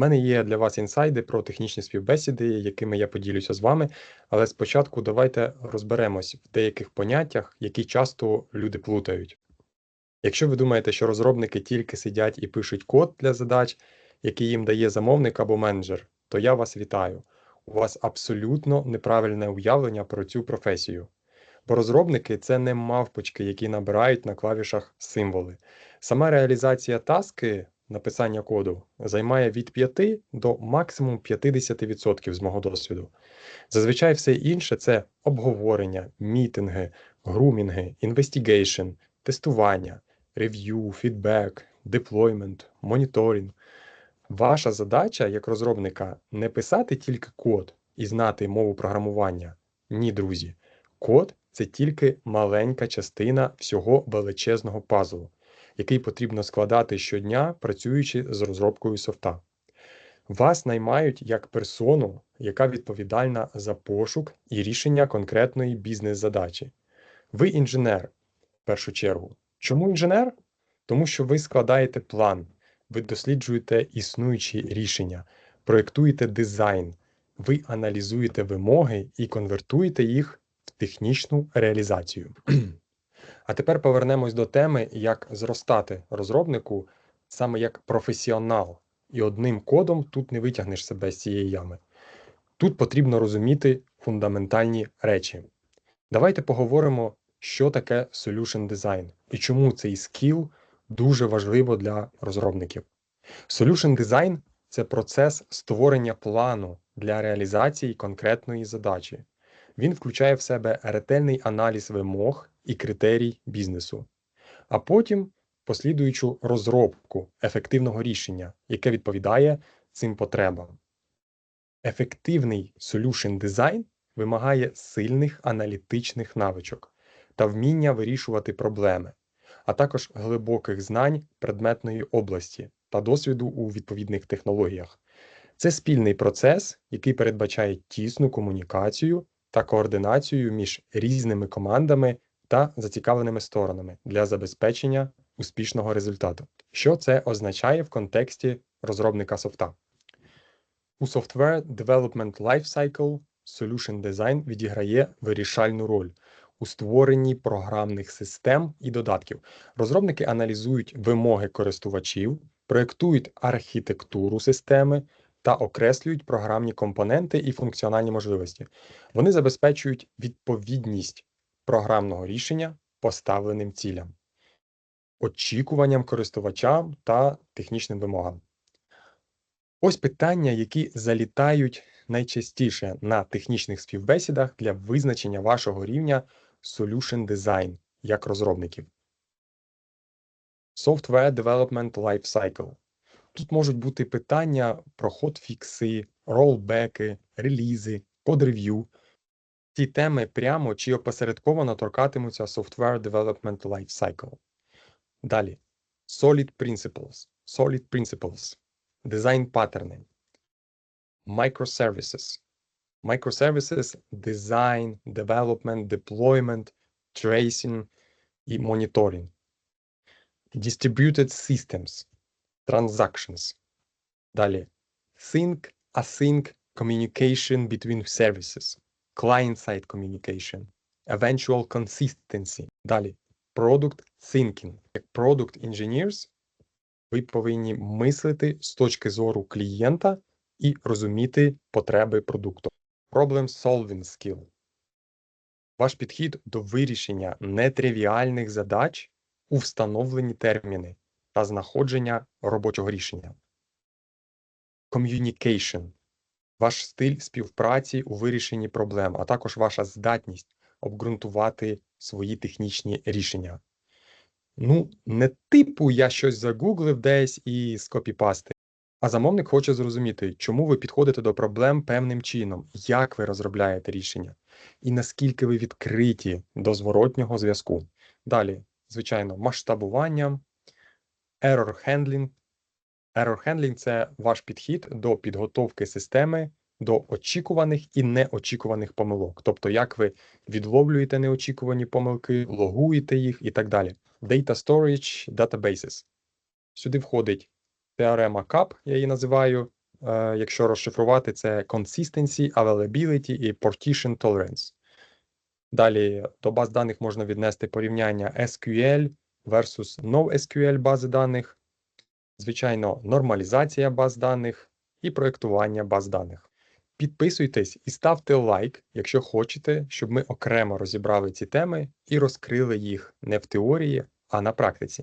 У мене є для вас інсайди про технічні співбесіди, якими я поділюся з вами. Але спочатку давайте розберемось в деяких поняттях, які часто люди плутають. Якщо ви думаєте, що розробники тільки сидять і пишуть код для задач, які їм дає замовник або менеджер, то я вас вітаю. У вас абсолютно неправильне уявлення про цю професію. Бо розробники це не мавпочки, які набирають на клавішах символи. Сама реалізація таски, написання коду, займає від 5 до максимум 50% з мого досвіду. Зазвичай все інше це обговорення, мітинги, грумінги, інвестігейшн, тестування, рев'ю, фідбек, деплоймент, моніторинг. Ваша задача як розробника не писати тільки код і знати мову програмування. Ні, друзі. Код це тільки маленька частина всього величезного пазлу, який потрібно складати щодня, працюючи з розробкою софта. Вас наймають як персону, яка відповідальна за пошук і рішення конкретної бізнес-задачі. Ви інженер, в першу чергу. Чому інженер? Тому що ви складаєте план, ви досліджуєте існуючі рішення, проєктуєте дизайн, ви аналізуєте вимоги і конвертуєте їх в технічну реалізацію. А тепер повернемось до теми, як зростати розробнику саме як професіонал. І одним кодом тут не витягнеш себе з цієї ями. Тут потрібно розуміти фундаментальні речі. Давайте поговоримо, що таке solution design і чому цей скіл дуже важливо для розробників. Solution design – це процес створення плану для реалізації конкретної задачі. Він включає в себе ретельний аналіз вимог і критерій бізнесу, а потім послідуючу розробку ефективного рішення, яке відповідає цим потребам. Ефективний solution design вимагає сильних аналітичних навичок та вміння вирішувати проблеми, а також глибоких знань предметної області та досвіду у відповідних технологіях. Це спільний процес, який передбачає тісну комунікацію та координацію між різними командами та зацікавленими сторонами для забезпечення успішного результату. Що це означає в контексті розробника софта? У Software Development Lifecycle Solution Design відіграє вирішальну роль у створенні програмних систем і додатків. Розробники аналізують вимоги користувачів, проєктують архітектуру системи та окреслюють програмні компоненти і функціональні можливості. Вони забезпечують відповідність програмного рішення поставленим цілям, очікуванням користувачам та технічним вимогам. Ось питання, які залітають найчастіше на технічних співбесідах для визначення вашого рівня Solution Design як розробників. Software Development Lifecycle. Тут можуть бути питання про ход-фікси, ролбеки, релізи, код-рев'ю. Ці теми прямо чи опосередковано торкатимуться Software Development Lifecycle. Далі. Solid Principles. Solid Principles. Дизайн паттерни. Microservices. Microservices – design, development, deployment, tracing і monitoring. Distributed Systems. Transactions. Далі. Sync, async communication between services. Client-side communication. Eventual consistency. Далі. Product thinking. Як product engineers ви повинні мислити з точки зору клієнта і розуміти потреби продукту. Problem solving skill. Ваш підхід до вирішення нетривіальних задач у встановлені терміни та знаходження робочого рішення. Communication. Ваш стиль співпраці у вирішенні проблем, а також ваша здатність обґрунтувати свої технічні рішення. Ну, не типу я щось загуглив десь і скопіпасти. А замовник хоче зрозуміти, чому ви підходите до проблем певним чином, як ви розробляєте рішення, і наскільки ви відкриті до зворотнього зв'язку. Далі, звичайно, масштабування, error handling. Error handling – це ваш підхід до підготовки системи до очікуваних і неочікуваних помилок. Тобто, як ви відловлюєте неочікувані помилки, логуєте їх і так далі. Data Storage Databases. Сюди входить теорема CAP, я її називаю, е, якщо розшифрувати, це consistency, availability і partition tolerance. Далі до баз даних можна віднести порівняння SQL versus NoSQL бази даних, звичайно, нормалізація баз даних і проєктування баз даних. Підписуйтесь і ставте лайк, якщо хочете, щоб ми окремо розібрали ці теми і розкрили їх не в теорії, а на практиці.